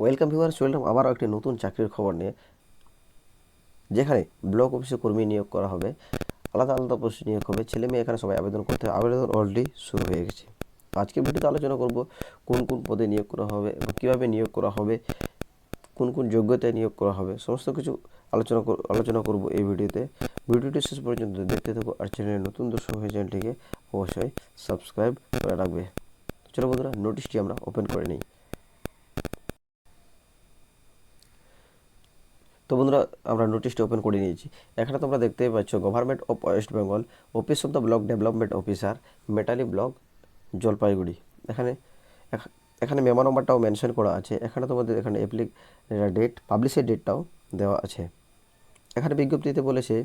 Welcome viewer চললাম আবারও একটি নতুন চাকরির খবর নিয়ে, যেখানে ব্লক অফিসে কর্মী নিয়োগ করা হবে, আলাদা আলাদা পোস্টে নিয়োগ হবে, ছেলে মেয়ে এখানে সবাই আবেদন করতে হবে আবেদন অলরেডি শুরু হয়ে গেছে। আজকে ভিডিওতে আলোচনা করব কোন কোন পদে নিয়োগ করা হবে এবং কীভাবে নিয়োগ করা হবে, কোন কোন যোগ্যতায় নিয়োগ করা হবে, সমস্ত কিছু আলোচনা আলোচনা করব এই ভিডিওতে। ভিডিওটি শেষ পর্যন্ত দেখতে থাকো আর চ্যানেলে নতুন দর্শক হয়ে চ্যানেলটিকে অবশ্যই সাবস্ক্রাইব করে রাখবে। চলো বন্ধুরা নোটিশটি আমরা ওপেন করে নিই। তো বন্ধুরা, আমরা নোটিশটি ওপেন করে নিয়েছি। এখানে তোমরা দেখতেই পাচ্ছ government of West Bengal office of the block development officer Matiali block Jalpaiguri এখানে এখানে মেমো নম্বরটাও মেনশন করা আছে। এখানে তোমাদের এখানে অ্যাপ্লিক ডেট পাবলিশের ডেটটাও দেওয়া আছে। এখানে বিজ্ঞপ্তিতে বলেছে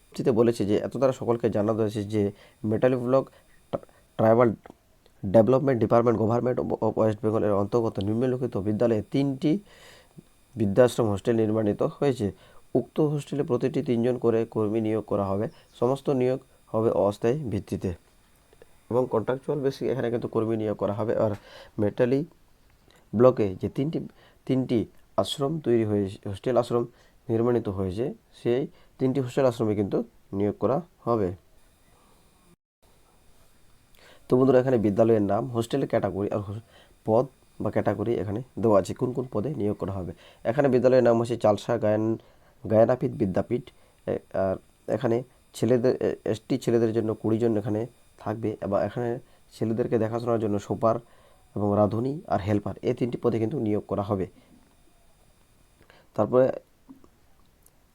বিজ্ঞপ্তিতে বলেছে যে, এত তারা সকলকে জানানো হয়েছে যে Matiali block tribal development department government of West বেঙ্গলের অন্তর্গত নিম্নলিখিত বিদ্যালয়ে তিনটি বৃদ্ধাশ্রম হোস্টেল নির্মাণিত হয়েছে। উক্ত হোস্টেলে প্রতিটি তিনজন করে কর্মী নিয়োগ করা হবে। সমস্ত নিয়োগ হবে অস্থায়ী ভিত্তিতে। এবং কন্ট্রাকচুয়াল বেসিক এখানে কিন্তু কর্মী নিয়োগ করা হবে। আর মেটালি ব্লকে যে তিনটি তিনটি আশ্রম তৈরি হয়েছে হোস্টেল আশ্রম নির্মাণিত হয়েছে, সেই তিনটি হোস্টেল আশ্রমে কিন্তু নিয়োগ করা হবে। তো বন্ধুরা, এখানে বিদ্যালয়ের নাম, হোস্টেলের ক্যাটাগরি আর পদ বা ক্যাটাগরি এখানে দেওয়া আছে, কোন কোন পদে নিয়োগ করা হবে। এখানে বিদ্যালয়ের নাম হচ্ছে চালসা গায়ন গায়নাপীঠ বিদ্যাপীঠ আর এখানে ছেলেদের এসটি ছেলেদের জন্য কুড়ি জন এখানে থাকবে এবং এখানে ছেলেদেরকে দেখাশোনার জন্য সুপার এবং রাঁধুনি আর হেল্পার, এই তিনটি পদে কিন্তু নিয়োগ করা হবে। তারপরে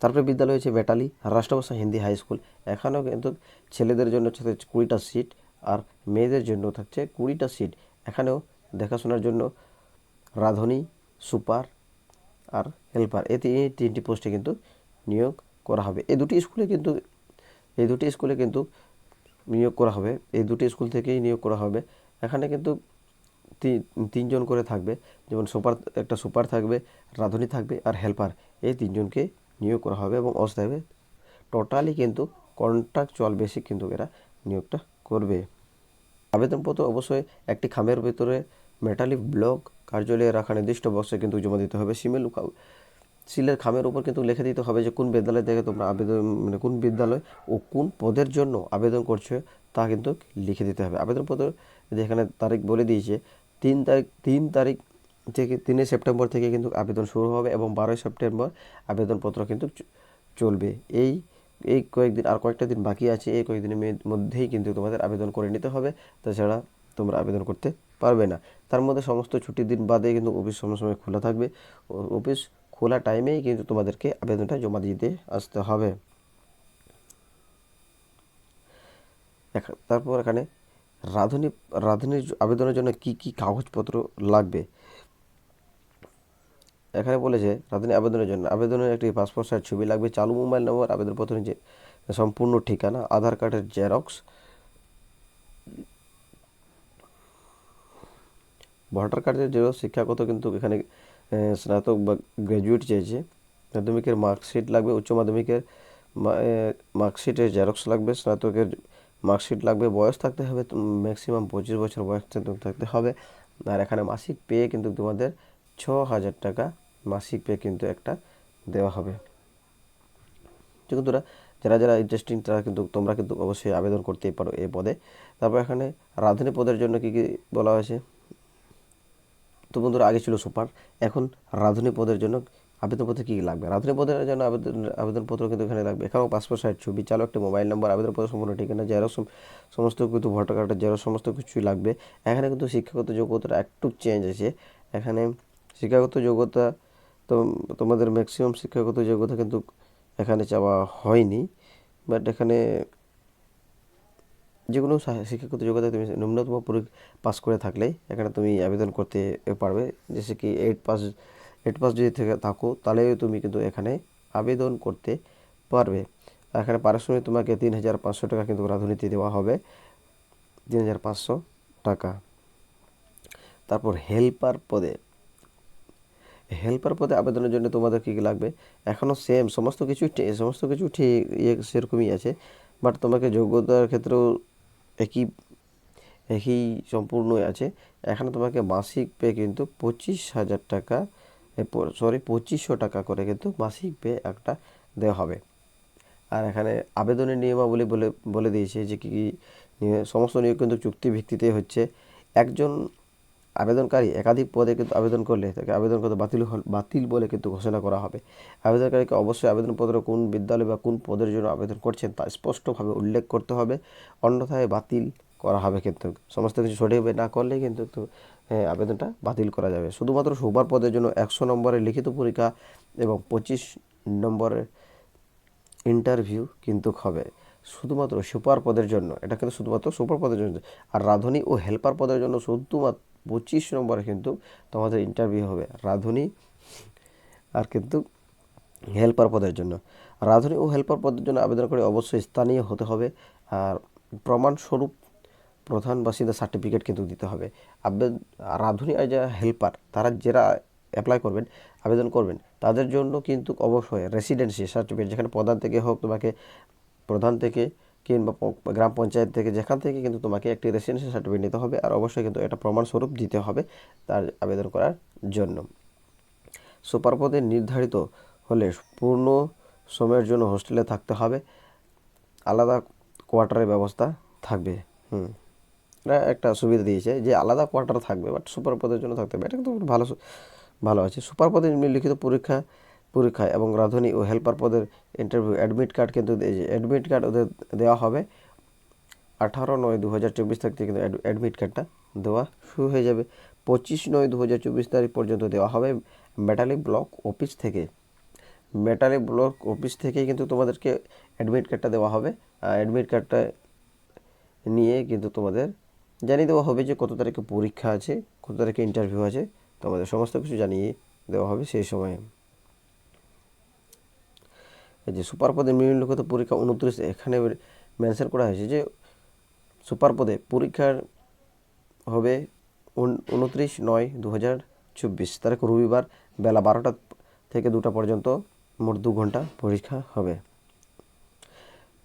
তারপরে বিদ্যালয় হচ্ছে বেটালি রাষ্ট্রভাষা হিন্দি হাই স্কুল। এখানেও কিন্তু ছেলেদের জন্য কুড়িটা সিট আর মেয়েদের জন্য থাকছে কুড়িটা সিট। এখানেও দেখাশোনার জন্য রাঁধুনি, সুপার আর হেল্পার। এই তিনটি পোস্টে কিন্তু নিয়োগ করা হবে। এই দুটি স্কুলে কিন্তু, এই দুটি স্কুলে কিন্তু নিয়োগ করা হবে। এই দুটি স্কুল থেকেই নিয়োগ করা হবে। এখানে কিন্তু তিনজন করে থাকবে। যেমন সুপার, একটা সুপার থাকবে, রাঁধুনি থাকবে আর হেল্পার। এই তিনজনকে নিয়োগ করা হবে এবং অস্থায়ী টোটালি কিন্তু কন্ট্রাকচুয়াল বেসিক কিন্তু এরা নিয়োগটা করবে। আবেদনপত্র অবশ্যই একটি খামের ভিতরে মেটালি ব্লক কার্যালয়ে রাখা নির্দিষ্ট বক্সে কিন্তু জমা দিতে হবে। সিমেল সিলের খামের উপর কিন্তু লিখে দিতে হবে যে কোন বিদ্যালয় থেকে তোমরা আবেদন মানে কোন বিদ্যালয় ও কোন পদের জন্য আবেদন করছ তা কিন্তু লিখে দিতে হবে। আবেদনপত্র যেখানে তারিখ বলে দিয়েছে, তিন তারিখ তিন তারিখ থেকে তিনে সেপ্টেম্বর থেকে কিন্তু আবেদন শুরু হবে এবং বারোই সেপ্টেম্বর আবেদনপত্র কিন্তু চলবে। এই এই কয়েকদিন আর কয়েকটা দিন বাকি আছে। এই কয়েকদিনের মধ্যেই কিন্তু তোমাদের আবেদন করে নিতে হবে। তাছাড়া তোমরা আবেদন করতে পারবে না। তার মধ্যে সমস্ত ছুটির দিন বাদে কিন্তু অফিস সময় খোলা থাকবে। অফিস খোলা টাইমেই কিন্তু তোমাদেরকে আবেদনটা জমা দিতে আসতে হবে। তারপর এখানে রাঁধুনি, রাঁধুনির আবেদনের জন্য কি কি কাগজপত্র লাগবে? এখানে বলেছে, রাঁধুনি আবেদনের জন্য, আবেদনের একটি পাসপোর্ট সাইজ ছবি লাগবে, চালু মোবাইল নম্বর আবেদনপত্রের যে, সম্পূর্ণ ঠিকানা, আধার কার্ডের জেরক্স ভোটার কার্ডের জেরক্স শিক্ষাগত কিন্তু এখানে স্নাতক বা গ্র্যাজুয়েট চেয়েছে মাধ্যমিকের মার্কশিট লাগবে, উচ্চ মাধ্যমিকের মার্কশিটের জেরক্স লাগবে, স্নাতকের মার্কশিট লাগবে, বয়স থাকতে হবে ম্যাক্সিমাম পঁচিশ বছর বয়স থাকতে- হবে। আর এখানে মাসিক পেয়ে কিন্তু তোমাদের ছ হাজার টাকা মাসিক পেয়ে কিন্তু একটা দেওয়া হবে। তো বন্ধুরা, যারা যারা ইন্টারেস্টিং তারা কিন্তু তোমরা কিন্তু অবশ্যই আবেদন করতেই পারো এই পদে। তারপর এখানে রাঁধুনি পদের জন্য কি কি বলা হয়েছে? তো বন্ধুরা, আগে ছিল সুপার। এখন রাঁধুনি পদের জন্য আবেদনপত্রে কী লাগবে? রাঁধুনি পদের জন্য আবেদন, আবেদনপত্র কিন্তু এখানে লাগবে। এখানেও পাসপোর্ট সাইজ ছবি, চালু একটা মোবাইল নম্বর আবেদনপত্র সম্পূর্ণ ঠিকানা জেরক্স সমস্ত কিন্তু ভোটার কার্ডের জেরক্স সমস্ত কিছুই লাগবে। এখানে কিন্তু শিক্ষাগত যোগ্যতাটা একটু চেঞ্জ আছে। এখানে শিক্ষাগত যোগ্যতা তো তোমাদের ম্যাক্সিমাম শিক্ষাগত যোগ্যতা কিন্তু এখানে চাওয়া হয়নি। বাট এখানে যে কোনো শিক্ষাগত যোগ্যতা তুমি ন্যূনতম পাস করে থাকলে এখানে তুমি আবেদন করতে পারবে। জেসে কি এইট পাস এইট পাস যদি থেকে থাকো তাহলে তুমি কিন্তু এখানে আবেদন করতে পারবে। এখানে পারিশ্রমিক তোমাকে তিন হাজার পাঁচশো টাকা কিন্তু রাঁধুনিতে দেওয়া হবে। তিন হাজার পাঁচশো টাকা। তারপর হেল্পার পদে। হেল্পার পদে আবেদনের জন্য তোমাদের কী কী লাগবে? এখনও সেম সমস্ত কিছু সমস্ত কিছু ঠিক ইয়ে সেরকমই আছে। বাট তোমাকে যোগ্যতার ক্ষেত্রেও একই একই সম্পূর্ণই আছে। এখানে তোমাকে মাসিক পে কিন্তু পঁচিশ হাজার টাকা সরি পঁচিশশো টাকা করে কিন্তু মাসিক পে একটা দেওয়া হবে। আর এখানে আবেদনের নিয়মাবলী বলে বলে দিয়েছে যে কী কী সমস্ত নিয়োগ কিন্তু চুক্তি ভিত্তিতে হচ্ছে। একজন আবেদনকারী একাধিক পদে কিন্তু আবেদন করলে তাকে আবেদন করতে বাতিল বাতিল বলে কিন্তু ঘোষণা করা হবে। আবেদনকারীকে অবশ্যই আবেদনপত্র কোন বিদ্যালয় বা কোন পদের জন্য আবেদন করছেন তা স্পষ্টভাবে উল্লেখ করতে হবে। অন্যথায় বাতিল করা হবে কিন্তু। সমস্ত কিছু সঠিকভাবে না করলে কিন্তু আবেদনটা বাতিল করা যাবে। শুধুমাত্র সুপার পদের জন্য একশো নম্বরের লিখিত পরীক্ষা এবং পঁচিশ নম্বরের ইন্টারভিউ কিন্তু হবে। শুধুমাত্র সুপার পদের জন্য, এটা কিন্তু শুধুমাত্র সুপার পদের জন্য আর রাঁধুনি ও হেল্পার পদের জন্য শুধুমাত্র পঁচিশ নম্বরে কিন্তু তোমাদের ইন্টারভিউ হবে রাঁধুনি আর কিন্তু হেল্পার পদের জন্য। রাঁধুনি ও হেল্পার পদের জন্য আবেদন করে অবশ্যই স্থানীয় হতে হবে আর প্রমাণস্বরূপ প্রধান বাসিন্দা সার্টিফিকেট কিন্তু দিতে হবে। আবেদন রাঁধুনি আর যারা হেল্পার তারা যারা অ্যাপ্লাই করবেন, আবেদন করবেন, তাদের জন্য কিন্তু অবশ্যই রেসিডেন্সি সার্টিফিকেট যেখানে প্রধান থেকে হোক তোমাকে প্রধান থেকে কিংবা গ্রাম পঞ্চায়েত থেকে যেখান থেকে কিন্তু তোমাকে একটি রেসিডেন্সি সার্টিফিকেট নিতে হবে আর অবশ্যই কিন্তু এটা প্রমাণস্বরূপ দিতে হবে তার আবেদন করার জন্য। সুপার পদে নির্ধারিত হলে পূর্ণ সময়ের জন্য হোস্টেলে থাকতে হবে। আলাদা কোয়ার্টারের ব্যবস্থা থাকবে। হুম। একটা সুবিধা দিয়েছে যে আলাদা কোয়ার্টার থাকবে, বাট সুপার পদের জন্য থাকতে হবে। এটা কিন্তু ভালো ভালো আছে। সুপার পদে লিখিত পরীক্ষা পরীক্ষায় এবং রাঁধুনি ও হেল্পার পদের ইন্টারভিউ অ্যাডমিট কার্ড কিন্তু অ্যাডমিট কার্ড ওদের দেওয়া হবে। আঠারো নয় দু হাজার চব্বিশ তারিখ থেকে কিন্তু অ্যাডমিট কার্ডটা দেওয়া শুরু হয়ে যাবে। পঁচিশ নয় দু হাজার চব্বিশ তারিখ পর্যন্ত দেওয়া হবে মেটালি ব্লক অফিস থেকে। মেটালি ব্লক অফিস থেকেই কিন্তু তোমাদেরকে অ্যাডমিট কার্ডটা দেওয়া হবে। অ্যাডমিট কার্ডটা নিয়ে কিন্তু তোমাদের জানিয়ে দেওয়া হবে যে কত তারিখে পরীক্ষা আছে, কত তারিখে ইন্টারভিউ আছে। তোমাদের সমস্ত কিছু জানিয়ে দেওয়া হবে সেই সময়ে। এই যে সুপার পদে নিম্নলিখিত পরীক্ষা উনত্রিশ এখানে মেনশন করা হয়েছে যে সুপার পদে পরীক্ষার হবে উন- উনত্রিশ নয় দু হাজার চব্বিশ তারিখ রবিবার বেলা বারোটা থেকে দুটা পর্যন্ত মোট দু ঘণ্টা পরীক্ষা হবে।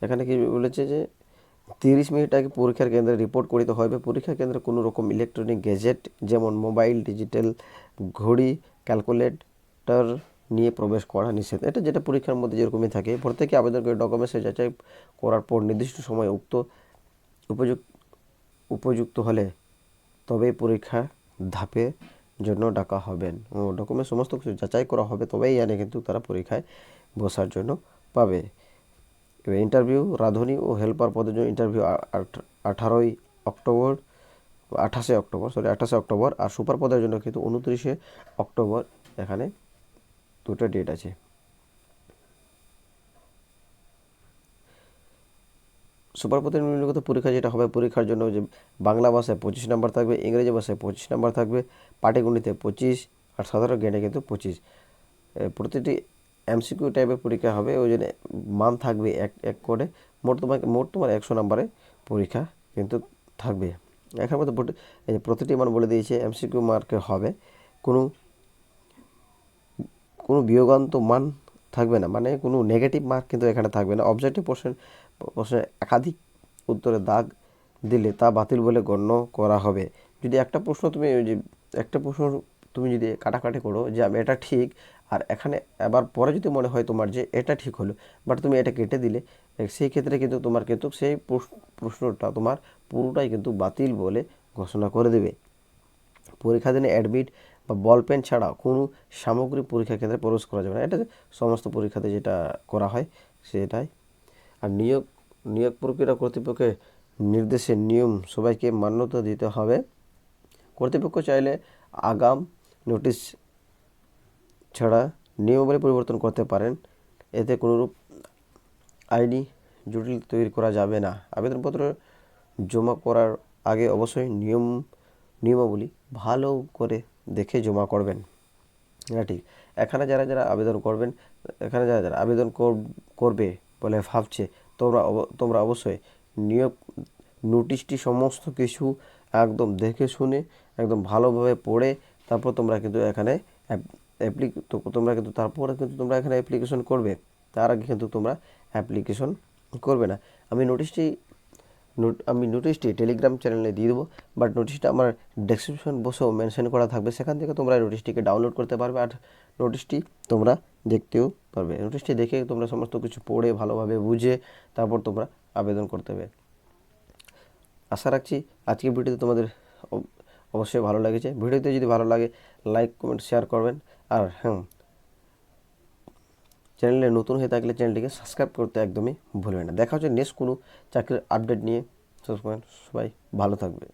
এখানে কি বলেছে যে তিরিশ মিনিট আগে পরীক্ষার কেন্দ্রে রিপোর্ট করিতে হবে পরীক্ষা কেন্দ্রে কোনো রকম ইলেকট্রনিক গ্যাজেট যেমন মোবাইল, ডিজিটাল ঘড়ি, ক্যালকুলেটর নিয়ে প্রবেশ করা নিষেধ। এটা যেটা পরীক্ষার মধ্যে যেরকমই থাকে। প্রত্যেকে আবেদন করে ডকুমেন্টসে যাচাই করার পর নির্দিষ্ট সময় উক্ত উপযুক্ত উপযুক্ত হলে তবেই পরীক্ষা ধাপের জন্য ডাকা হবেন ডকুমেন্ট সমস্ত কিছু যাচাই করা হবে, তবেই জানে কিন্তু তারা পরীক্ষায় বসার জন্য পাবে। এবার ইন্টারভিউ রাঁধুনি ও হেল্পার পদের জন্য ইন্টারভিউ আঠারোই অক্টোবর, আঠাশে অক্টোবর সরি আঠাশে অক্টোবর। আর সুপার পদের জন্য কিন্তু উনত্রিশে অক্টোবর এখানে দুটো ডেট আছে। সুপার নিম্নলিখিত পরীক্ষা যেটা হবে, পরীক্ষার জন্য যে বাংলা ভাষায় পঁচিশ নাম্বার থাকবে, ইংরেজি ভাষায় পঁচিশ নাম্বার থাকবে, পাটিগণিতে পঁচিশ, আর সাধারণ জ্ঞানে কিন্তু পঁচিশ। প্রতিটি এমসিকিউ টাইপের পরীক্ষা হবে, ওই জন্য মান থাকবে এক এক করে। মোট তোমাকে মোট তোমার একশো নাম্বারে পরীক্ষা কিন্তু থাকবে। এখন মধ্যে প্রতিটি মান বলে দিয়েছে এমসিকিউ মার্কের হবে। কোনো কোনো বিয়োগান্ত মান থাকবে না। মানে কোনো নেগেটিভ মার্ক কিন্তু এখানে থাকবে না। অবজেক্টিভ প্রশ্ন প্রশ্নে একাধিক উত্তরে দাগ দিলে তা বাতিল বলে গণ্য করা হবে। যদি একটা প্রশ্ন তুমি যে, একটা প্রশ্ন তুমি যদি কাটাকাটি করো যে আমি এটা ঠিক, আর এখানে আবার পরে যদি মনে হয় তোমার যে এটা ঠিক হলো বাট তুমি এটা কেটে দিলে, সেই ক্ষেত্রে কিন্তু তোমার কিন্তু সেই প্রশ্ন- প্রশ্নটা তোমার পুরোটাই কিন্তু বাতিল বলে ঘোষণা করে দেবে। পরীক্ষা দিনে অ্যাডমিট বা বল পেন ছাড়া কোনো সামগ্রী পরীক্ষা কেন্দ্রে প্রবেশ করা যাবে না। এটা সমস্ত পরীক্ষাতে যেটা করা হয় সেটাই। আর নিয়োগ নিয়োগ প্রক্রিয়া কর্তৃপক্ষের নির্দেশের নিয়ম সবাইকে মান্যতা দিতে হবে। কর্তৃপক্ষ চাইলে আগাম নোটিশ ছাড়া নিয়মাবলী পরিবর্তন করতে পারেন। এতে কোনোরূপ আইনি জটিল তৈরি করা যাবে না। আবেদনপত্র জমা করার আগে অবশ্যই নিয়ম, নিয়মাবলী ভালো করে দেখে জমা করবেন। হ্যাঁ ঠিক। এখানে যারা যারা আবেদন করবেন, এখানে যারা যারা আবেদন কর- করবে বলে ভাবছে, তোমরা তোমরা অবশ্যই নিয়োগ, নোটিশটি সমস্ত কিছু একদম দেখে শুনে, একদম ভালোভাবে পড়ে, তারপর তোমরা কিন্তু এখানে অ্যাপ্লিক তোমরা কিন্তু তারপরে কিন্তু তোমরা এখানে অ্যাপ্লিকেশন করবে। তার আগে কিন্তু তোমরা অ্যাপ্লিকেশন করবে না। আমি নোটিশটি নোট আমি নোটিশটি টেলিগ্রাম চ্যানেলে দিয়ে দেবো বাট নোটিশটা আমার ডেসক্রিপশন বসেও মেনশন করা থাকবে। সেখান থেকে তোমরা নোটিশটিকে ডাউনলোড করতে পারবে আর নোটিশটি তোমরা দেখতেও পারবে। নোটিশটি দেখে তোমরা সমস্ত কিছু পড়ে, ভালোভাবে বুঝে, তারপর তোমরা আবেদন করতে হবে। আশা রাখছি আজকের ভিডিওতে তোমাদের অব- অবশ্যই ভালো লেগেছে। ভিডিওতে যদি ভালো লাগে লাইক কমেন্ট শেয়ার করবেন। আর হ্যাঁ চ্যানেলে নতুন হয়ে থাকলে চ্যানেলটিকে সাবস্ক্রাইব করতে একদমই ভুলবেন না। দেখা হচ্ছে নেক্সট কোনো চাকরির আপডেট নিয়ে। সবাই ভালো থাকবে।